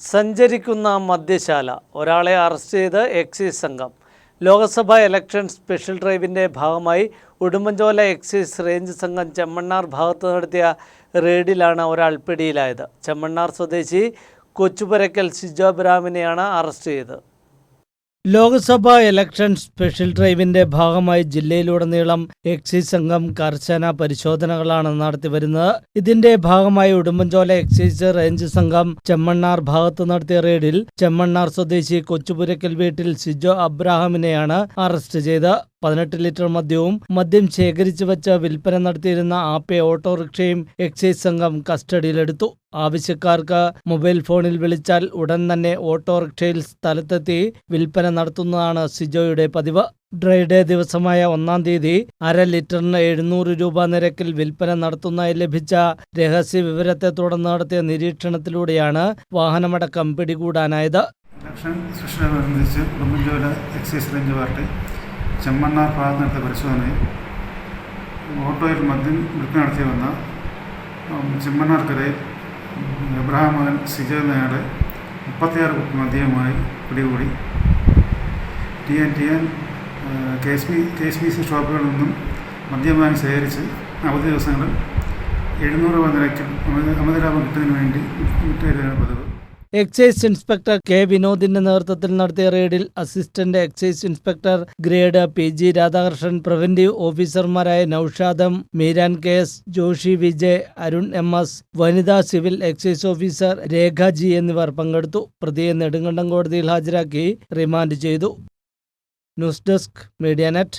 സഞ്ചരിക്കുന്ന മദ്യശാല. ഒരാളെ അറസ്റ്റ് ചെയ്ത് എക്സൈസ് സംഘം. ലോക്സഭാ ഇലക്ഷൻ സ്പെഷ്യൽ ഡ്രൈവിന്റെ ഭാഗമായി ഉടുമ്പൻചോല എക്സൈസ് റേഞ്ച് സംഘം ചെമ്മണ്ണാർ ഭാഗത്ത് നടത്തിയ റെയ്ഡിലാണ് ഒരാൾ പിടിയിലായത്. ചെമ്മണ്ണാർ സ്വദേശി കൊച്ചുപുരയ്ക്കൽ സിജോ ബ്രാമിനെയാണ് അറസ്റ്റ് ചെയ്തത്. ലോക്സഭാ ഇലക്ഷൻ സ്പെഷ്യൽ ഡ്രൈവിന്റെ ഭാഗമായി ജില്ലയിലുടനീളം എക്സൈസ് സംഘം കർശന പരിശോധനകളാണ് നടത്തിവരുന്നത്. ഇതിന്റെ ഭാഗമായി ഉടുമ്പൻചോല എക്സൈസ് റേഞ്ച് സംഘം ചെമ്മണ്ണാർ ഭാഗത്ത് നടത്തിയ റെയ്ഡിൽ ചെമ്മണ്ണാർ സ്വദേശി കൊച്ചുപുരക്കൽ വീട്ടിൽ സിജോ അബ്രാഹാമിനെയാണ് അറസ്റ്റ് ചെയ്ത് പതിനെട്ട് ലിറ്റർ മദ്യവും മദ്യം ശേഖരിച്ചു വച്ച് വിൽപ്പന നടത്തിയിരുന്ന ആപ്പെ ഓട്ടോറിക്ഷയും എക്സൈസ് സംഘം കസ്റ്റഡിയിലെടുത്തു. ആവശ്യക്കാർക്ക് മൊബൈൽ ഫോണിൽ വിളിച്ചാൽ ഉടൻ തന്നെ ഓട്ടോറിക്ഷയിൽ സ്ഥലത്തെത്തി വിൽപ്പന നടത്തുന്നതാണ് സിജോയുടെ പതിവ്. ഡ്രൈ ഡേ ദിവസമായ ഒന്നാം തീയതി അര ലിറ്ററിന് എഴുന്നൂറ് രൂപ നിരക്കിൽ വിൽപ്പന നടത്തുന്നതായി ലഭിച്ച രഹസ്യ വിവരത്തെ തുടർന്ന് നടത്തിയ നിരീക്ഷണത്തിലൂടെയാണ് വാഹനമടക്കം പിടികൂടാനായത്. Election excise range party Chemmannar ഭാഗത്ത് നടത്തിയ പരിശോധനയിൽ ഓട്ടോയിൽ മദ്യം വിൽപ്പന നടത്തി വന്ന ചെമ്മണ്ണാർക്കരയിൽ എബ്രഹാം മകൻ സിജോ എന്നയാളെ മുപ്പത്തിയാറ് കുപ്പി മദ്യവുമായി പിടികൂടി. T N T N K B K B C ഷോപ്പുകളിൽ നിന്നും മദ്യം വാങ്ങി ശേഖരിച്ച് അവധി ദിവസങ്ങളിൽ എഴുന്നൂറ് രൂപ നിരക്കിൽ അമിത ലാഭം കിട്ടുന്നതിന് വേണ്ടി വിട്ടുകയാണ് പതിവ്. എക്സൈസ് ഇൻസ്പെക്ടർ കെ വിനോദിന്റെ നേതൃത്വത്തിൽ നടത്തിയ റെയ്ഡിൽ assistant excise inspector grade P G Radhakrishnan preventive ഓഫീസർമാരായ നൌഷാദം Meeran K. S. Joshi Vijay Arun M. S വനിതാ civil excise officer Rekha G എന്നിവർ പങ്കെടുത്തു. പ്രതിയെ നെടുങ്കണ്ടം കോടതിയിൽ ഹാജരാക്കി റിമാൻഡ് ചെയ്തു. News desk media net.